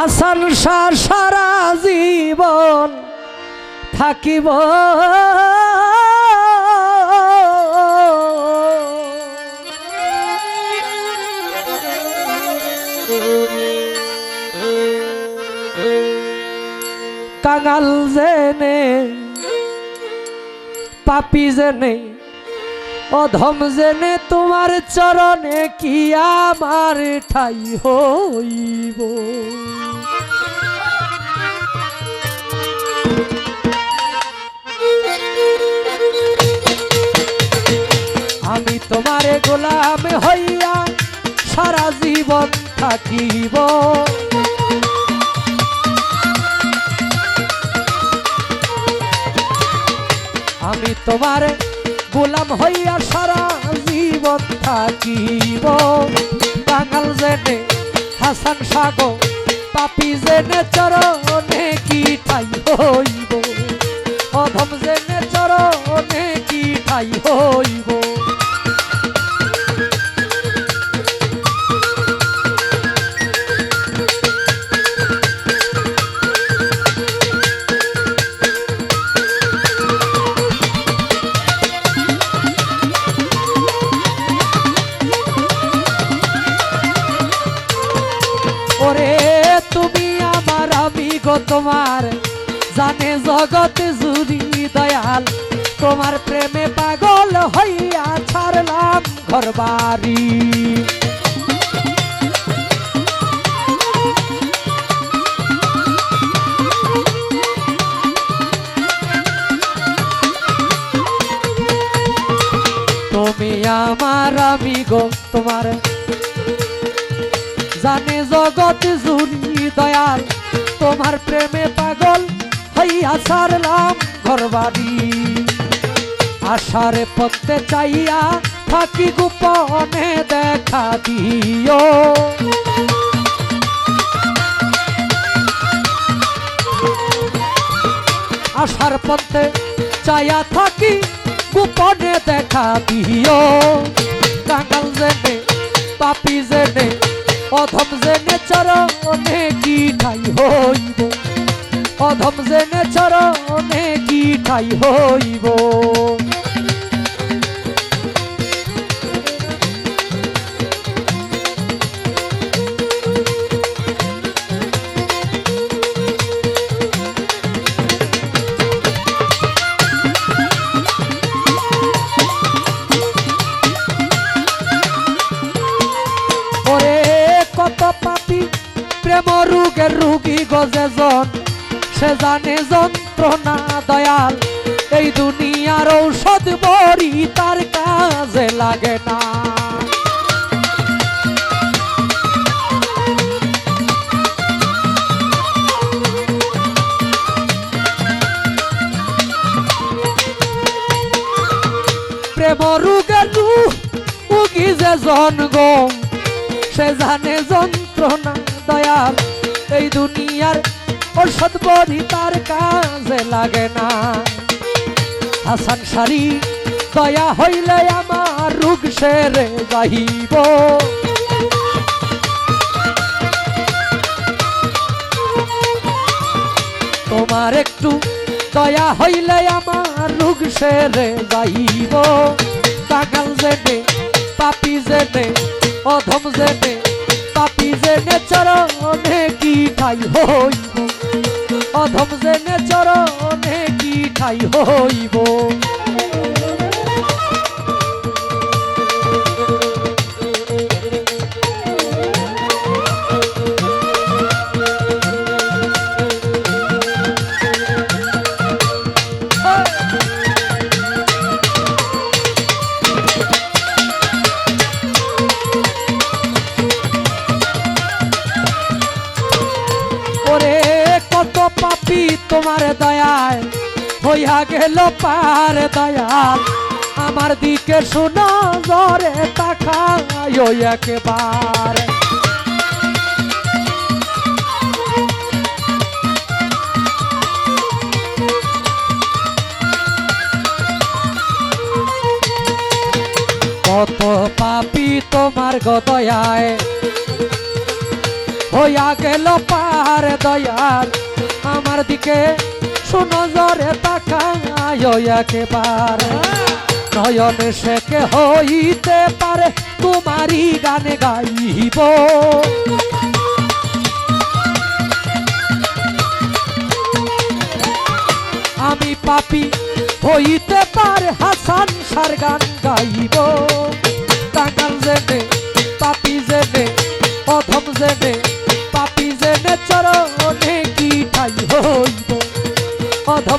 হাসান শাহ সারা জীবন থাকিব। কাঙাল জেনে পাপি জেনে অধম জেনে তোমার চরণে কি আমার ঠাই হইব? আমি তোমারে গোলাম হইয়া সারা জীবন থাকিব। আমি তোমার গোলাম হইয়া সারা জীবন থাকিব। বাঙাল জেনে, হাসান সাগো, পাপি জেনে চরণে কি ঠাই হইব? অধম জেনে চরণে কি ঠাই হইব? তোমার জানে জগৎ জুড়ি দয়াল, তোমার প্রেমে পাগল হইয়া ছাড়লাম ঘর বাড়ি তুমি আমার আমি গো, তোমার জানে জগৎ জুড়ি দয়াল তোমার প্রেমে পাগল হইয়া ছাড়লাম ঘর আশারে পথে চাইয়া থাকি গোপনে দেখা দিও। আশার পথে চাইয়া থাকি গোপনে দেখা দিও। কাঙ্গাল জেনে, পাপি জেনে, অধম জেনে, চরণে কি ঠাই হইব। অধম জেনে চরণে কি ঠাই হইব? কত পাপি প্রেম রুগী সে জানে যন্ত্রণা দয়াল। এই দুনিয়ার ঔষধ বড়ি তার কাজে লাগে না। প্রেম রোগের রুগী যে সে জানে যন্ত্রণা দয়াল। এই দুনিয়ার ঔষধ বড়ি তার কাজে লাগে না। হাসান সারি, দয়া হইলে আমার রোগ সেরে যাইব। তোমার একটু দয়া হইলে আমার রোগ সেরে যাইব। পাগল জেনে, পাপি জেনে, অধম জেনে পাপি জেনে চরণে কি ঠাই হইব? অধম জেনে চরণে কি ঠাই হইব? তোমার দয়ায় হইয়া গেল পার দয়াল। আমার দিকে শোনা জরে তাকায় একবার। কত পাপি তোমার গদয়ায় হইয়া গেল পার দয়াল। আমার দিকে শুনো জরে তাকায় নয়নে শেখে হইতে পারে, তোমারই গানে গাইব। আমি পাপি হইতে পারে, হাসান সার গান গাইব। টাঙ্গাল জেনে, পাপি জেনে, অধম জেনে, পাপি জেনে চরণে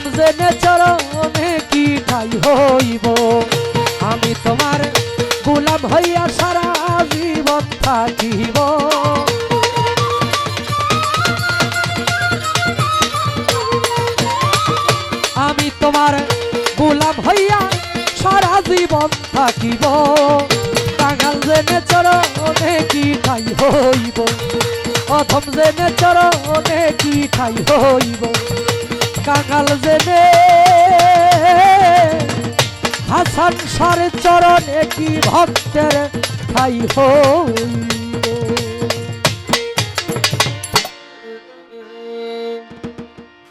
অধম জেনে চরণে কি ঠাই হইব? আমি তোমার গোলাম হইয়া সারা জীবন থাকিব। আমি তোমার গোলাম হইয়া সারা জীবন থাকিব। কাঙাল জেনে চরণে কি ঠাই হইব? অথম জেনে চরণে কি ঠাই হইব? কাঙাল জেনে হাসান সারে চরণে কি ভক্তের ঠাই হইব